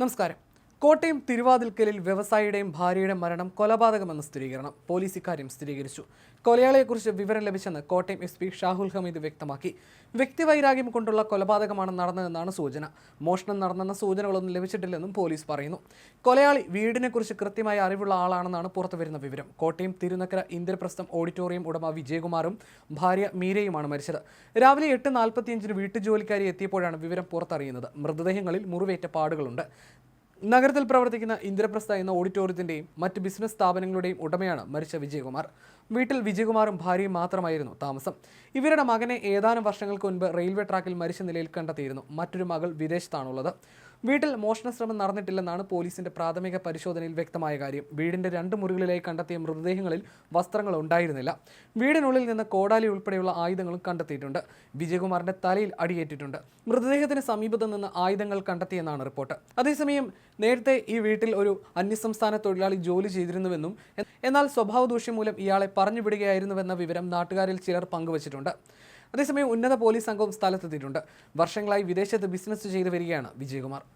നമസ്കാരം. കോട്ടയം തിരുവാതിൽക്കലിൽ വ്യവസായിയുടെയും ഭാര്യയുടെ മരണം കൊലപാതകമെന്ന് സ്ഥിരീകരണം. പോലീസ് ഇക്കാര്യം സ്ഥിരീകരിച്ചു. കൊലയാളിയെക്കുറിച്ച് വിവരം ലഭിച്ചെന്ന് കോട്ടയം എസ് പി ഷാഹുൽ ഹമീദ് വ്യക്തമാക്കി. വ്യക്തിവൈരാഗ്യം കൊണ്ടുള്ള കൊലപാതകമാണ് നടന്നതെന്നാണ് സൂചന. മോഷണം നടന്നെന്ന സൂചനകളൊന്നും ലഭിച്ചിട്ടില്ലെന്നും പോലീസ് പറയുന്നു. കൊലയാളി വീടിനെക്കുറിച്ച് കൃത്യമായ അറിവുള്ള ആളാണെന്നാണ് പുറത്തുവരുന്ന വിവരം. കോട്ടയം തിരുനക്കര ഇന്ദ്രപ്രസ്ഥം ഓഡിറ്റോറിയം ഉടമ വിജയകുമാറും ഭാര്യ മീരയുമാണ് മരിച്ചത്. രാവിലെ എട്ട് നാൽപ്പത്തിയഞ്ചിന് വീട്ടുജോലിക്കാരി എത്തിയപ്പോഴാണ് വിവരം പുറത്തറിയുന്നത്. മൃതദേഹങ്ങളിൽ മുറിവേറ്റ പാടുകളുണ്ട്. നഗരത്തിൽ പ്രവർത്തിക്കുന്ന ഇന്ദ്രപ്രസ്ഥ എന്ന ഓഡിറ്റോറിയത്തിന്റെയും മറ്റ് ബിസിനസ് സ്ഥാപനങ്ങളുടെയും ഉടമയാണ് മരിച്ച വിജയകുമാർ. വീട്ടിൽ വിജയകുമാറും ഭാര്യയും മാത്രമായിരുന്നു താമസം. ഇവരുടെ മകനെ ഏതാനും വർഷങ്ങൾക്ക് മുൻപ് റെയിൽവേ ട്രാക്കിൽ മരിച്ച നിലയിൽ കണ്ടെത്തിയിരുന്നു. മറ്റൊരു മകൾ വിദേശത്താണുള്ളത്. വീട്ടിൽ മോഷണശ്രമം നടന്നിട്ടില്ലെന്നാണ് പോലീസിന്റെ പ്രാഥമിക പരിശോധനയിൽ വ്യക്തമായ കാര്യം. വീടിന്റെ രണ്ട് മുറികളിലായി കണ്ടെത്തിയ മൃതദേഹങ്ങളിൽ വസ്ത്രങ്ങൾ ഉണ്ടായിരുന്നില്ല. വീടിനുള്ളിൽ നിന്ന് കോടാലി ഉൾപ്പെടെയുള്ള ആയുധങ്ങളും കണ്ടെത്തിയിട്ടുണ്ട്. വിജയകുമാറിന്റെ തലയിൽ അടിയേറ്റിട്ടുണ്ട്. മൃതദേഹത്തിന് സമീപത്ത് നിന്ന് ആയുധങ്ങൾ കണ്ടെത്തിയെന്നാണ് റിപ്പോർട്ട്. അതേസമയം നേരത്തെ ഈ വീട്ടിൽ ഒരു അന്യസംസ്ഥാന തൊഴിലാളി ജോലി ചെയ്തിരുന്നുവെന്നും എന്നാൽ സ്വഭാവ ദൂഷ്യം മൂലം ഇയാളെ പറഞ്ഞുവിടുകയായിരുന്നുവെന്ന വിവരം നാട്ടുകാരിൽ ചിലർ പങ്കുവച്ചിട്ടുണ്ട്. അതേസമയം ഉന്നത പോലീസ് സംഘവും സ്ഥലത്തെത്തിയിട്ടുണ്ട്. വർഷങ്ങളായി വിദേശത്ത് ബിസിനസ് ചെയ്തു വരികയാണ് വിജയകുമാർ.